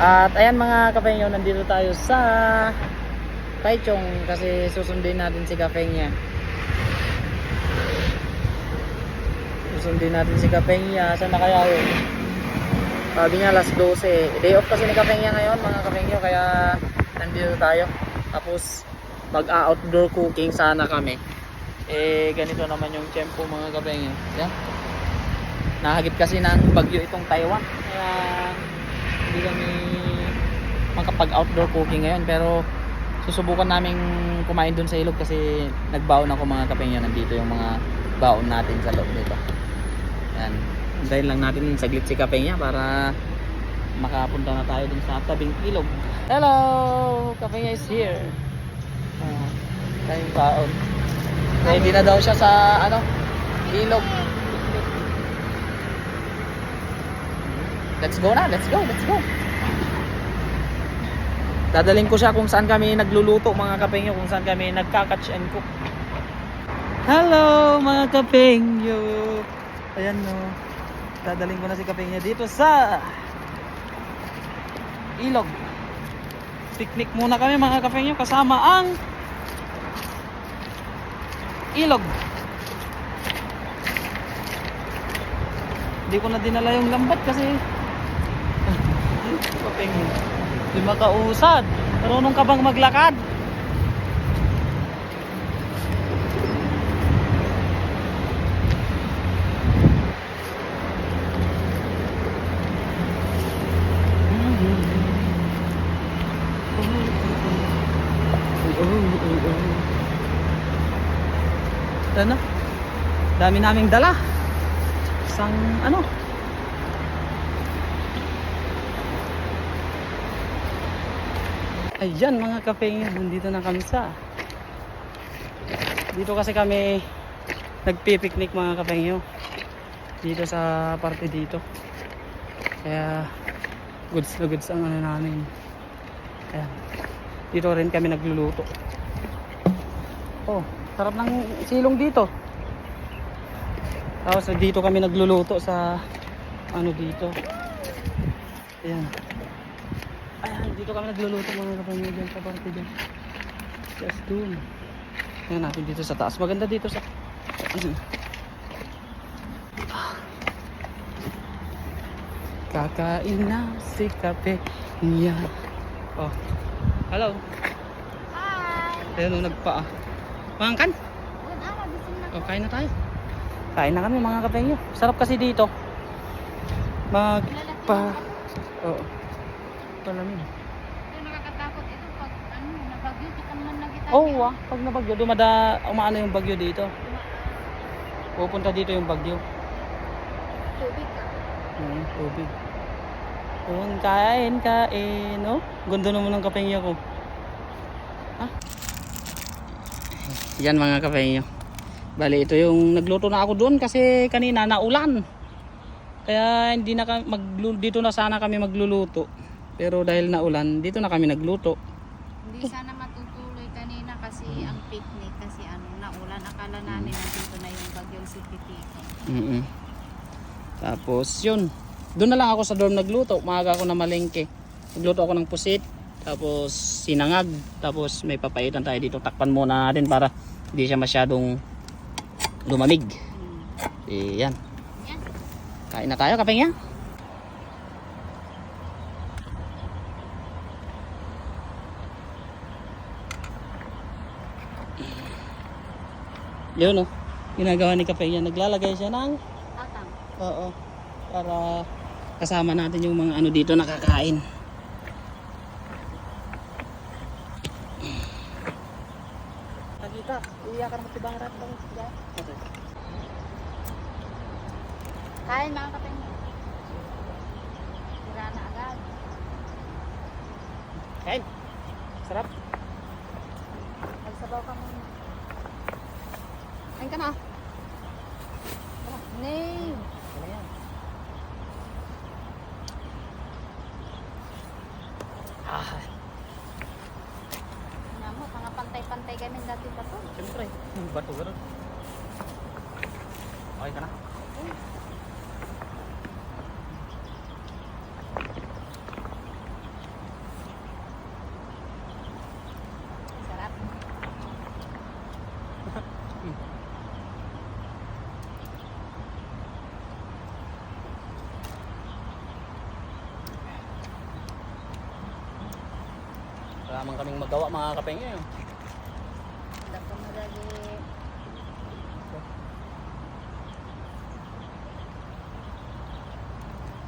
At ayan mga kapengyo, nandito tayo sa Taichung kasi susundin natin si Kapengya. Susundin natin si Kapengya. Saan na kaya yun? Sabi niya alas 12. Day off kasi ni Kapengya ngayon mga kapengyo kaya nandito tayo. Tapos mag-outdoor cooking sana kami. Eh ganito naman yung tempo mga kapengyo. Yan. Nahagip kasi ng bagyo itong Taiwan. Kaya hindi kami makapag outdoor cooking ngayon pero susubukan namin kumain dun sa ilog kasi nagbaon ako mga kapengyo nandito yung mga baon natin sa loob nito. Yan Hintayin lang natin saglit si kapengya para makapunta na tayo dun sa tabing ilog. Hello! Kapengya is here. Uh, tayong baon. Ready na daw siya sa ano ilog let's go na let's go let's go Dadaling ko siya kung saan kami nagluluto mga kapengyo, kung saan kami nagka-catch and cook. Hello mga kapengyo! Ayan no. Dadaling ko na si kapengyo dito sa ilog. Picnic muna kami mga kapengyo kasama ang ilog. Hindi ko na dinala yung lambat kasi kapengyo. Di makausad. Marunong ka bang maglakad? Ano? Dami naming dala. Isang ano? Ayan mga kapengyo, nandito na kami sa Dito kasi kami nagpipiknik mga kapengyo Dito sa parte dito. Kaya goods na goods ang ano namin. Ayan Dito rin kami nagluluto. Oh, sarap ng silong dito. Tapos dito kami nagluluto sa ano dito. Ayan, dito kami nagluluto mga kapamilya sa parte dyan. Yes, dun. Ayan natin dito sa taas. Maganda dito sa... Ano? Kakain na si kape niya. Oh. Hello. Hi! Ayan o, nagpa. Mangkan? Oh, kain na tayo. Kain na kami mga kapengyo. Sarap kasi dito. Mag... Pa... Oo. Palamin. Pero nakakatakot ito pag ano, nabagyo, kita Oo ah, pag nabagyo, dumada, umaano yung bagyo dito. Pupunta dito yung bagyo. Tubig ka. Hmm, tubig. Yun, kain, kain, no? Gundo naman ng kapengyo ko. Ha? Yan mga kapengyo. Bali, ito yung nagluto na ako doon kasi kanina naulan. Kaya hindi na kami, maglu- dito na sana kami magluluto. Pero dahil naulan, dito na kami nagluto. Hindi sana kasi ang picnic kasi ano, naulan. Akala namin nandito na yung bagyong si Titito. mm Tapos yun, doon na lang ako sa dorm nagluto. Maaga ako na malengke. Nagluto ako ng pusit, tapos sinangag, tapos may papaitan tayo dito. Takpan muna natin para hindi siya masyadong lumamig. Hmm. Eh, yan. Yan. Kain na tayo, kapeng yan. Yun oh. Ginagawa ni Kapeng yan. Naglalagay siya ng Atang. Oo. Para kasama natin yung mga ano dito nakakain. Nakita, iyakan mo si Barat lang. Okay. Kain mga kapengyo. Sira na agad. Kain. Sarap. Magsabaw ka muna. Kain ka na. Tara. Nay! Ano yan? Ah, Namo, mga pantay-pantay kami dati pa to. siyempre. Yung bato gano'n. Okay ka na? Wala man kaming magawa mga kapengyo. eh. Wala pa madali.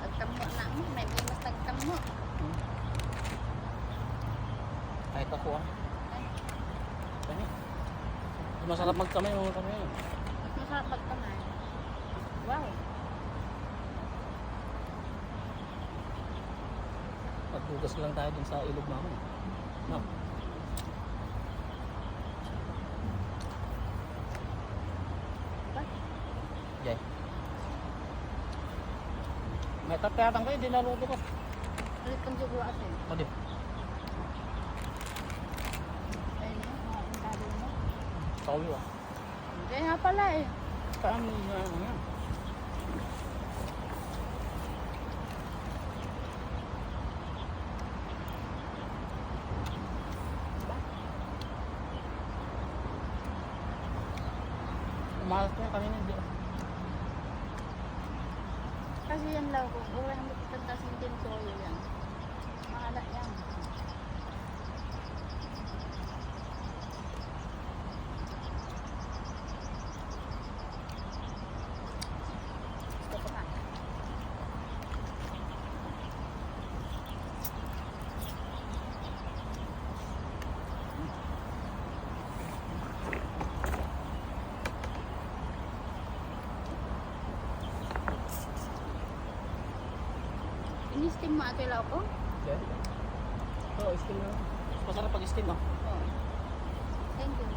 Agkamo na mo, may di mas agkamo. Kahit ako ah. Kani. Masarap magkamay mga kapengyo. Mas masarap magkamay. Wow. Maghugas lang tayo dun sa ilog namin. May tatayatan kayo, di naluto ko. Ulit kang siguro atin. O di. Ayun mo, mga intado mo. Sawi ah. Hindi nga pala eh. Saan na ano yan? Umalas ko yan kanina. Kasi yan lang, kung ulan mo kitang sin din soyo yan. Mahala yan. Gusto ko na. Inistim mo ate lao ko? Yan. Oo, steam na. Masarap pag steam ah. Oo. Thank you.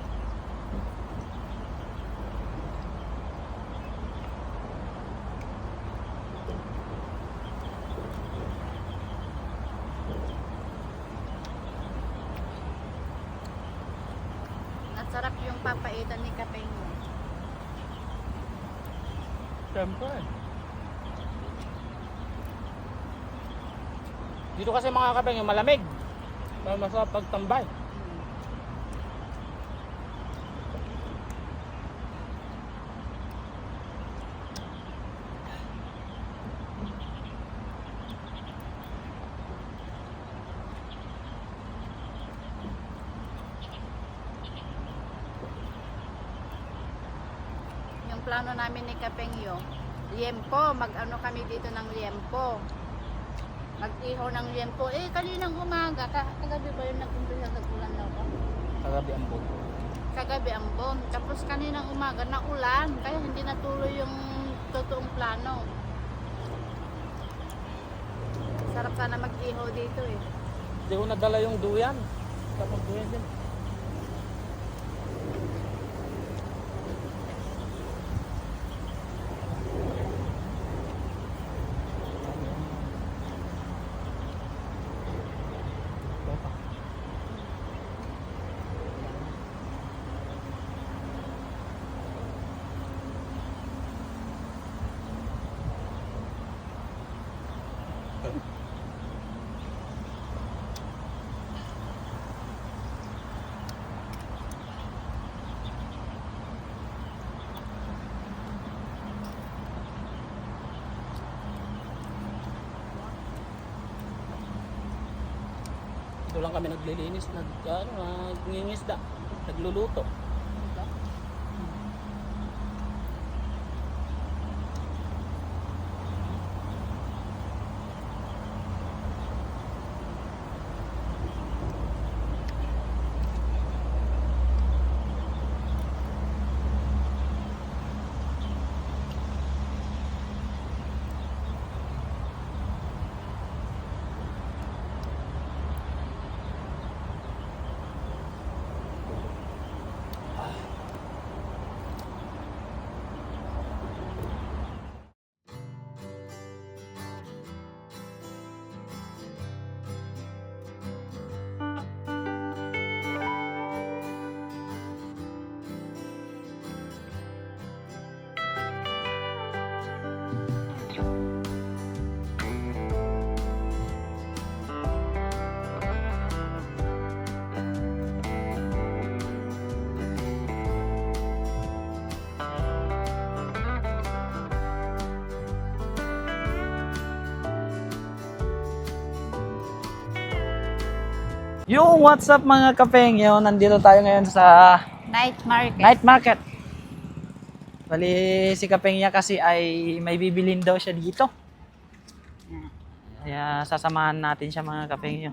At sarap yung papaitan ni Kapengo. Siyempre. Dito kasi mga kapeng yung malamig. Mas Masarap pagtambay. Yung plano namin ni Kapengyo, liempo, mag-ano kami dito ng liempo. Mag-ihaw ng liempo. Eh, kaninang umaga, ka kagabi ba yun nag-umpisa nag-ulan daw ko? Kagabi ang buto. Kagabi ang bom. Tapos kaninang umaga, naulan. Kaya hindi natuloy yung totoong plano. Sarap sana mag-ihaw dito eh. Hindi ko nadala yung duyan. Tapos duyan din. Dito lang kami naglilinis, nag, ano, nagngingisda, nagluluto. Yung what's up mga kapengyo, nandito tayo ngayon sa Night market. night market. Bali, si Kapengya kasi ay may bibilin daw siya dito. Kaya sasamahan natin siya mga Kapengyo.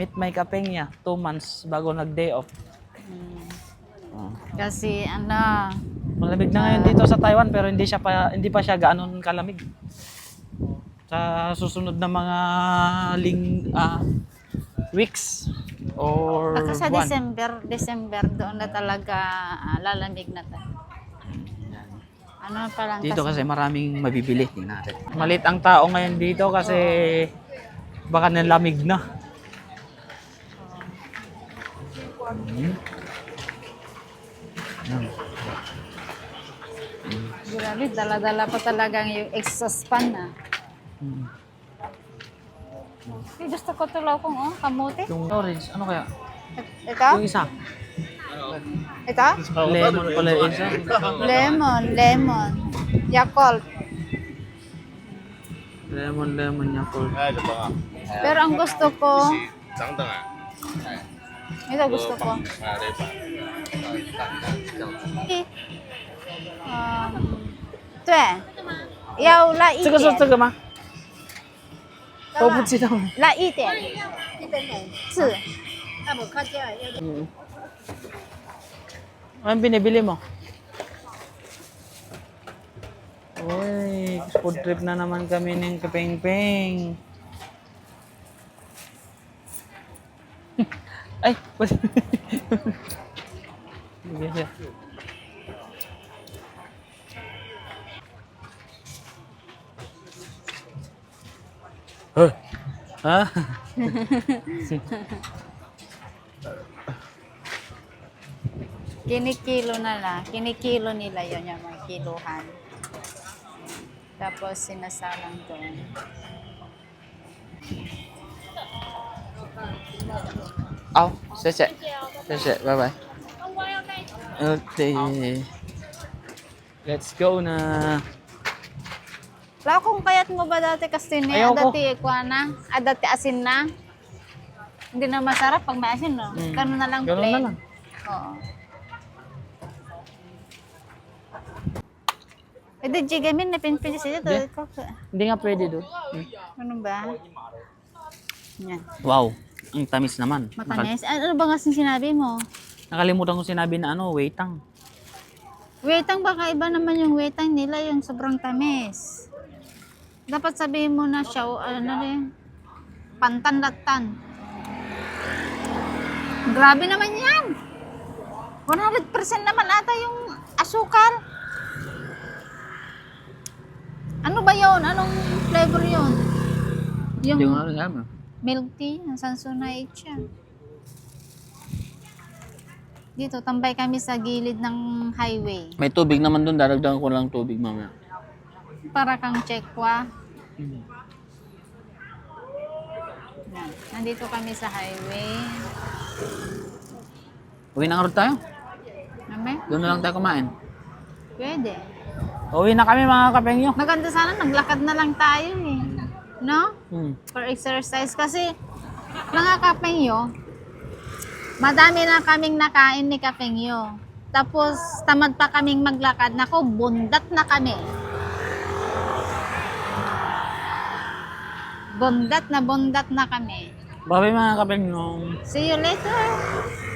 Meet my Kapengya, two months bago nag-day off. Mm. Oh. Kasi ano, Malamig na ngayon dito sa Taiwan pero hindi siya pa hindi pa siya gaano kalamig. Sa susunod na mga ling ah, weeks or baka sa buwan. December, December doon na talaga ah, lalamig na tayo. Ano pa lang Dito kasi maraming mabibili. Tingnan natin. Malit ang tao ngayon dito kasi baka nalamig na. Yan. Grabe, dala-dala pa talagang yung exhaust fan na. Hmm. Eh, gusto ko tulaw kong oh, kamote. Yung orange, ano kaya? Ito? Yung isa. Ito? Lemon pala yung isa. Lemon, lemon. Yakult. Lemon, lemon niya po. Pero ang gusto ko, 等等啊， ito gusto ko. 啊对吧？ Eh, um, 对，要辣一这个是这点，个吗？ 我不知道。辣一点，是。 Mm. Anong binibili mo? Uy, food trip na naman kami ng kapeng-peng. Ay, ba't? Sige siya. Huh? Ha? Kinikilo na lang. Kinikilo nila yon yung mga kiluhan. Tapos sinasalang doon. Ao, sẽ sẽ sẽ bye bye. Okay. Let's go na. Wala kung kayat mo ba dati kasi ni Ayoko. dati ikwa na, ah, dati asin na. Hindi na masarap pag may asin, no? Mm. Ganun na lang Ganun plain. na lang. Oo. Eh, di jigamin na pinpili sila. Di. Ito, Hindi nga pwede doon. ano ba? Yan. Wow, ang tamis naman. Nakal- Matamis. Ano ba nga sinabi mo? Nakalimutan ko sinabi na ano, waitang. Wetang baka iba naman yung wetang nila, yung sobrang tamis. Dapat sabihin mo na siya, ano rin, pantan-latan. Grabe naman yan. 100% naman ata yung asukal. Ano ba yon? Anong flavor yon? Yung ko nga alam. ah. milk tea, ang Samsonite siya. Dito, tambay kami sa gilid ng highway. May tubig naman doon, daragdagan ko lang tubig mamaya. Para kang chekwa. Yan. Nandito kami sa highway. Uwi na nga rin tayo. Name? Doon na lang tayo kumain. Pwede. Uwi na kami mga kapengyo. Maganda sana, naglakad na lang tayo eh. No? Hmm. For exercise. Kasi, mga kapengyo, madami na kaming nakain ni kapengyo. Tapos, tamad pa kaming maglakad. Nako, bundat na kami. Bundat na bundat na kami. Bye mga kapengyo. See you later.